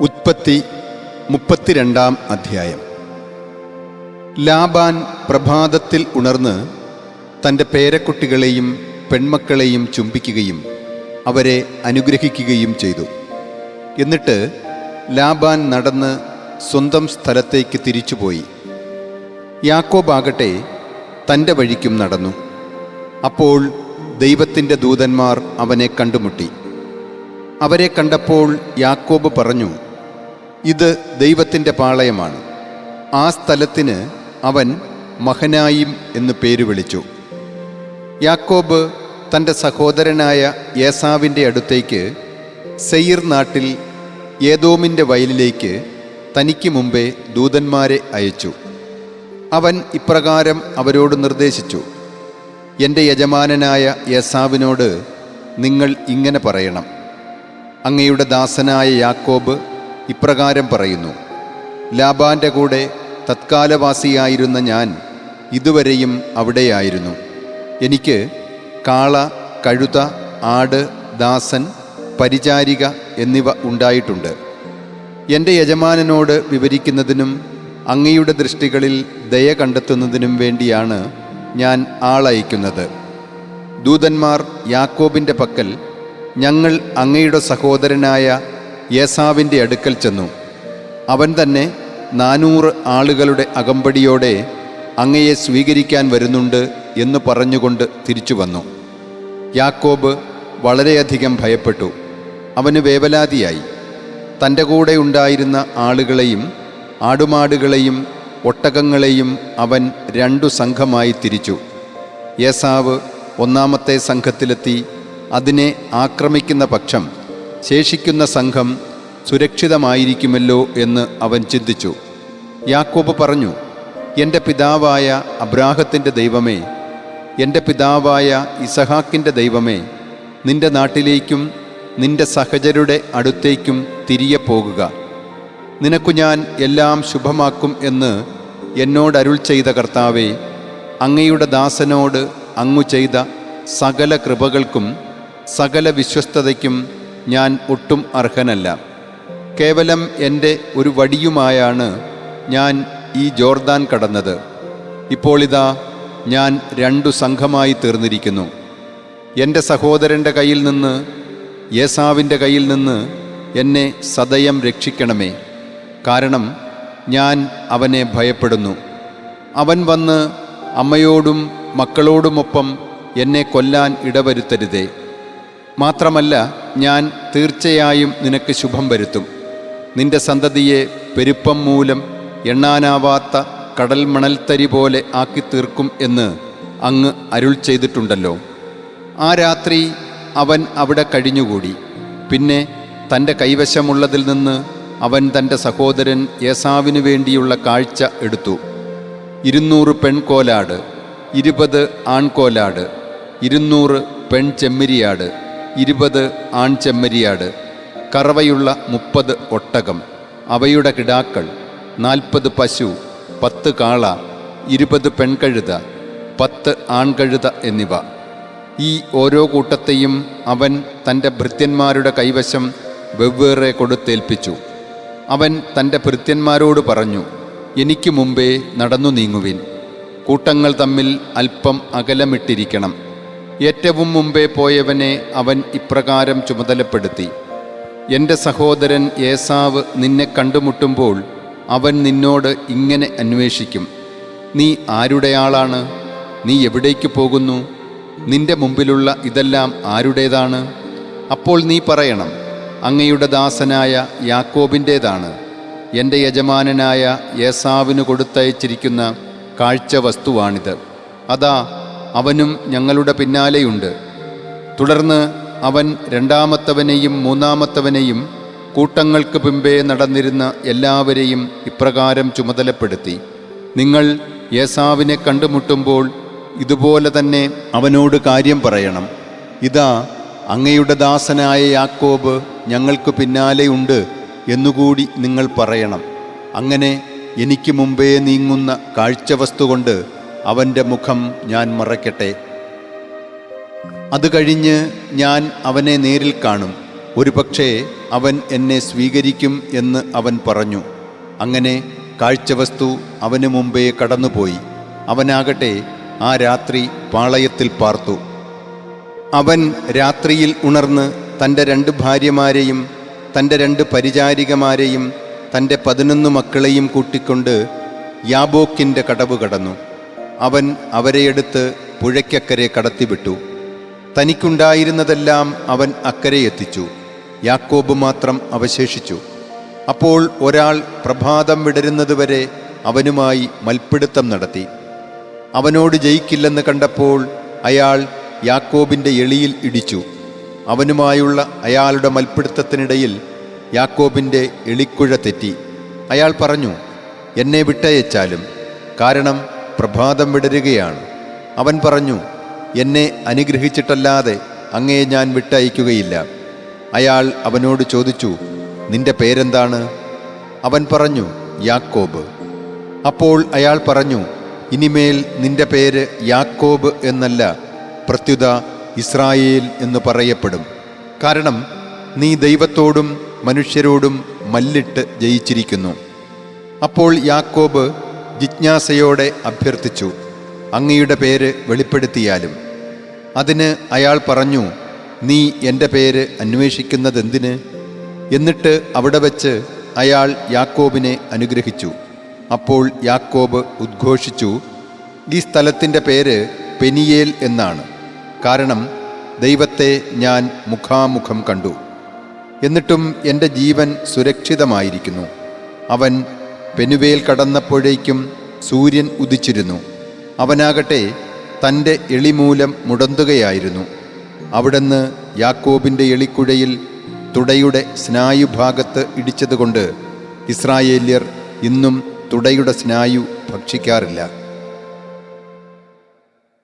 ഉത്പത്തി മുപ്പത്തിരണ്ടാം അധ്യായം. ലാബാൻ പ്രഭാതത്തിൽ ഉണർന്ന് തന്റെ പേരക്കുട്ടികളെയും പെൺമക്കളെയും ചുംബിക്കുകയും അവരെ അനുഗ്രഹിക്കുകയും ചെയ്തു. എന്നിട്ട് ലാബാൻ നടന്ന് സ്വന്തം സ്ഥലത്തേക്ക് തിരിച്ചുപോയി. യാക്കോബാകട്ടെ തന്റെ വഴിക്കും നടന്നു. അപ്പോൾ ദൈവത്തിന്റെ ദൂതന്മാർ അവനെ കണ്ടുമുട്ടി. അവരെ കണ്ടപ്പോൾ യാക്കോബ് പറഞ്ഞു ഇത് ദൈവത്തിന്റെ പാളയമാണ്. ആ സ്ഥലത്തിന് അവൻ മഹനായിം എന്ന് പേര് വിളിച്ചു. യാക്കോബ് തന്റെ സഹോദരനായ ഏസാവിന്റെ അടുത്തേക്ക് സെയിർ നാട്ടിൽ ഏതോമിന്റെ വയലിലേക്ക് തനിക്ക് മുമ്പേ ദൂതന്മാരെ അയച്ചു. അവൻ ഇപ്രകാരം അവരോട് നിർദ്ദേശിച്ചു എന്റെ യജമാനനായ യേസാവിനോട് നിങ്ങൾ ഇങ്ങനെ പറയണം. അങ്ങയുടെ ദാസനായ യാക്കോബ് ഇപ്രകാരം പറയുന്നു. ലാബാന്റെ കൂടെ തത്കാലവാസിയായിരുന്ന ഞാൻ ഇതുവരെയും അവിടെയായിരുന്നു. എനിക്ക് കാള കഴുത ആട് ദാസൻ പരിചാരിക എന്നിവ ഉണ്ടായിട്ടുണ്ട്. എന്റെ യജമാനനോട് വിവരിക്കുന്നതിനും അങ്ങയുടെ ദൃഷ്ടികളിൽ ദയ കണ്ടെത്തുന്നതിനും വേണ്ടിയാണ് ഞാൻ ആളയക്കുന്നത്. ദൂതന്മാർ യാക്കോബിന്റെ പക്കൽ ഞങ്ങൾ അങ്ങയുടെ സഹോദരനായ യേസാവിന്റെ അടുക്കൽ ചെന്നു. അവൻ തന്നെ നാനൂറ് ആളുകളുടെ അകമ്പടിയോടെ അങ്ങയെ സ്വീകരിക്കാൻ വരുന്നുണ്ട് എന്ന് പറഞ്ഞുകൊണ്ട് തിരിച്ചു വന്നു. യാക്കോബ് വളരെയധികം ഭയപ്പെട്ടു. അവന് വേവലാതിയായി. തന്റെ കൂടെ ഉണ്ടായിരുന്ന ആളുകളെയും ആടുമാടുകളെയും ഒട്ടകങ്ങളെയും അവൻ രണ്ടു സംഘമായി തിരിച്ചു. യേസാവ് ഒന്നാമത്തെ സംഘത്തിലെത്തി അതിനെ ആക്രമിക്കുന്ന പക്ഷം ശേഷിക്കുന്ന സംഘം സുരക്ഷിതമായിരിക്കുമല്ലോ എന്ന് അവൻ ചിന്തിച്ചു. യാക്കോബ് പറഞ്ഞു എന്റെ പിതാവായ അബ്രാഹത്തിന്റെ ദൈവമേ എന്റെ പിതാവായ ഇസഹാക്കിന്റെ ദൈവമേ നിന്റെ നാട്ടിലേക്കും നിന്റെ സഹചരുടെ അടുത്തേക്കും തിരികെ പോകുക. നിനക്കു ഞാൻ എല്ലാം ശുഭമാക്കും എന്ന് എന്നോട് അരുൾ ചെയ്ത കർത്താവേ അങ്ങയുടെ ദാസനോട് അങ്ങു ചെയ്ത സകല കൃപകൾക്കും സകല വിശ്വസ്തതയ്ക്കും ഞാൻ ഒട്ടും അർഹനല്ല. കേവലം എന്റെ ഒരു വടിയുമായാണ് ഞാൻ ഈ ജോർദാൻ കടന്നത്. ഇപ്പോളിതാ ഞാൻ രണ്ടു സംഘമായി തീർന്നിരിക്കുന്നു. എന്റെ സഹോദരന്റെ കയ്യിൽ നിന്ന് യേസാവിന്റെ കയ്യിൽ നിന്ന് എന്നെ സദയം രക്ഷിക്കണമേ. കാരണം ഞാൻ അവനെ ഭയപ്പെടുന്നു. അവൻ വന്ന് അമ്മയോടും മക്കളോടുമൊപ്പം എന്നെ കൊല്ലാൻ ഇടവരുത്തരുതേ. മാത്രമല്ല ഞാൻ തീർച്ചയായും നിനക്ക് ശുഭം വരുത്തും. നിന്റെ സന്തതിയെ പെരുപ്പം മൂലം എണ്ണാനാവാത്ത കടൽ മണൽത്തരി പോലെ ആക്കി തീർക്കും എന്ന് അങ്ങ് അരുൾ ചെയ്തിട്ടുണ്ടല്ലോ. ആ രാത്രി അവൻ അവിടെ കഴിഞ്ഞുകൂടി. പിന്നെ തന്റെ കൈവശമുള്ളതിൽ നിന്ന് അവൻ തന്റെ സഹോദരൻ യേസാവിനു വേണ്ടിയുള്ള കാഴ്ച എടുത്തു. ഇരുന്നൂറ് പെൺകോലാട് ഇരുപത് ആൺകോലാട് ഇരുന്നൂറ് പെൺ ചെമ്മരിയാട് ഇരുപത് ആൺ ചെമ്മരിയാട് കറവയുള്ള മുപ്പത് ഒട്ടകം അവയുടെ കിടാക്കൾ നാൽപ്പത് പശു പത്ത് കാള ഇരുപത് പെൺകഴുത പത്ത് ആൺകഴുത എന്നിവ. ഈ ഓരോ കൂട്ടത്തെയും അവൻ തന്റെ ഭൃത്യന്മാരുടെ കൈവശം വെവ്വേറെ കൊടുത്തേൽപ്പിച്ചു. അവൻ തന്റെ ഭൃത്യന്മാരോട് പറഞ്ഞു എനിക്ക് മുമ്പേ നടന്നു നീങ്ങുവിൻ. കൂട്ടങ്ങൾ തമ്മിൽ അല്പം അകലമിട്ടിരിക്കണം. ഏറ്റവും മുമ്പേ പോയവനെ അവൻ ഇപ്രകാരം ചുമതലപ്പെടുത്തി. എന്റെ സഹോദരൻ ഏസാവ് നിന്നെ കണ്ടുമുട്ടുമ്പോൾ അവൻ നിന്നോട് ഇങ്ങനെ അന്വേഷിക്കും. നീ ആരുടെ ആളാണ് നീ എവിടേക്ക് പോകുന്നു? നിന്റെ മുമ്പിലുള്ള ഇതെല്ലാം ആരുടേതാണ്? അപ്പോൾ നീ പറയണം അങ്ങയുടെ ദാസനായ യാക്കോബിന്റേതാണ് എന്റെ യജമാനനായ യേസാവിന് കൊടുത്തയച്ചിരിക്കുന്ന കാഴ്ച വസ്തുവാണിത് അതാ അവനും ഞങ്ങളുടെ പിന്നാലെയുണ്ട്. തുടർന്ന് അവൻ രണ്ടാമത്തവനെയും മൂന്നാമത്തവനെയും കൂട്ടങ്ങൾക്ക് പിമ്പേ നടന്നിരുന്ന എല്ലാവരെയും ഇപ്രകാരം ചുമതലപ്പെടുത്തി. നിങ്ങൾ യേസാവിനെ കണ്ടുമുട്ടുമ്പോൾ ഇതുപോലെ തന്നെ അവനോട് കാര്യം പറയണം. ഇതാ അങ്ങയുടെ ദാസനായ യാക്കോബ് ഞങ്ങൾക്ക് പിന്നാലെയുണ്ട് എന്നുകൂടി നിങ്ങൾ പറയണം. അങ്ങനെ എനിക്ക് മുമ്പേ നീങ്ങുന്ന കാഴ്ചവസ്തു കൊണ്ട് അവന്റെ മുഖം ഞാൻ മറയ്ക്കട്ടെ അത് കഴിഞ്ഞ് ഞാൻ അവനെ നേരിൽ കാണും. ഒരുപക്ഷേ അവൻ എന്നെ സ്വീകരിക്കും എന്ന് അവൻ പറഞ്ഞു. അങ്ങനെ കാഴ്ചവസ്തു അവന് മുമ്പേ കടന്നുപോയി. അവനാകട്ടെ ആ രാത്രി പാളയത്തിൽ പാർത്തു. അവൻ രാത്രിയിൽ ഉണർന്ന് തന്റെ രണ്ട് ഭാര്യമാരെയും തന്റെ രണ്ട് പരിചാരികമാരെയും തന്റെ പതിനൊന്ന് മക്കളെയും കൂട്ടിക്കൊണ്ട് യാബോക്കിന്റെ കടവ് കടന്നു. അവൻ അവരെ എടുത്ത് പുഴയ്ക്കക്കരെ കടത്തിവിട്ടു. തനിക്കുണ്ടായിരുന്നതെല്ലാം അവൻ അക്കരെ എത്തിച്ചു. യാക്കോബ് മാത്രം അവശേഷിച്ചു. അപ്പോൾ ഒരാൾ പ്രഭാതം വിടരുന്നതുവരെ അവനുമായി മൽപ്പിടുത്തം നടത്തി. അവനോട് ജയിക്കില്ലെന്ന് കണ്ടപ്പോൾ അയാൾ യാക്കോബിന്റെ എളിയിൽ ഇടിച്ചു. അവനുമായുള്ള അയാളുടെ മൽപ്പിടുത്തത്തിനിടയിൽ യാക്കോബിന്റെ എളിക്കുഴ തെറ്റി. അയാൾ പറഞ്ഞു എന്നെ വിട്ടയച്ചാലും. കാരണം പ്രഭാതം വിടരുകയാണ്. അവൻ പറഞ്ഞു എന്നെ അനുഗ്രഹിച്ചിട്ടല്ലാതെ അങ്ങയെ ഞാൻ വിട്ടയക്കുകയില്ല. അയാൾ അവനോട് ചോദിച്ചു നിന്റെ പേരെന്താണ്? അവൻ പറഞ്ഞു യാക്കോബ്. അപ്പോൾ അയാൾ പറഞ്ഞു ഇനിമേൽ നിന്റെ പേര് യാക്കോബ് എന്നല്ല പ്രത്യുത ഇസ്രായേൽ എന്ന് പറയപ്പെടും. കാരണം നീ ദൈവത്തോടും മനുഷ്യരോടും മല്ലിട്ട് ജയിച്ചിരിക്കുന്നു. അപ്പോൾ യാക്കോബ് ജിജ്ഞാസയോടെ അഭ്യർത്ഥിച്ചു അങ്ങയുടെ പേര് വെളിപ്പെടുത്തിയാലും. അതിന് അയാൾ പറഞ്ഞു നീ എന്റെ പേര് അന്വേഷിക്കുന്നതെന്തിന്? എന്നിട്ട് അവിടെ വച്ച് അയാൾ യാക്കോബിനെ അനുഗ്രഹിച്ചു. അപ്പോൾ യാക്കോബ് ഉദ്ഘോഷിച്ചു ഈ സ്ഥലത്തിന്റെ പേര് പെനിയേൽ എന്നാണ്. കാരണം ദൈവത്തെ ഞാൻ മുഖാമുഖം കണ്ടു. എന്നിട്ടും എന്റെ ജീവൻ സുരക്ഷിതമായിരിക്കുന്നു. അവൻ പെനുവേൽ കടന്നപ്പോഴേക്കും സൂര്യൻ ഉദിച്ചിരുന്നു. അവനാകട്ടെ തന്റെ എളിമൂലം മുടന്തുകയായിരുന്നു. അവിടുന്ന് യാക്കോബിന്റെ എളിക്കുഴയിൽ തുടയുടെ സ്നായുഭാഗത്ത് ഇടിച്ചതുകൊണ്ട് ഇസ്രായേല്യർ ഇന്നും തുടയുടെ സ്നായു ഭക്ഷിക്കാറില്ല.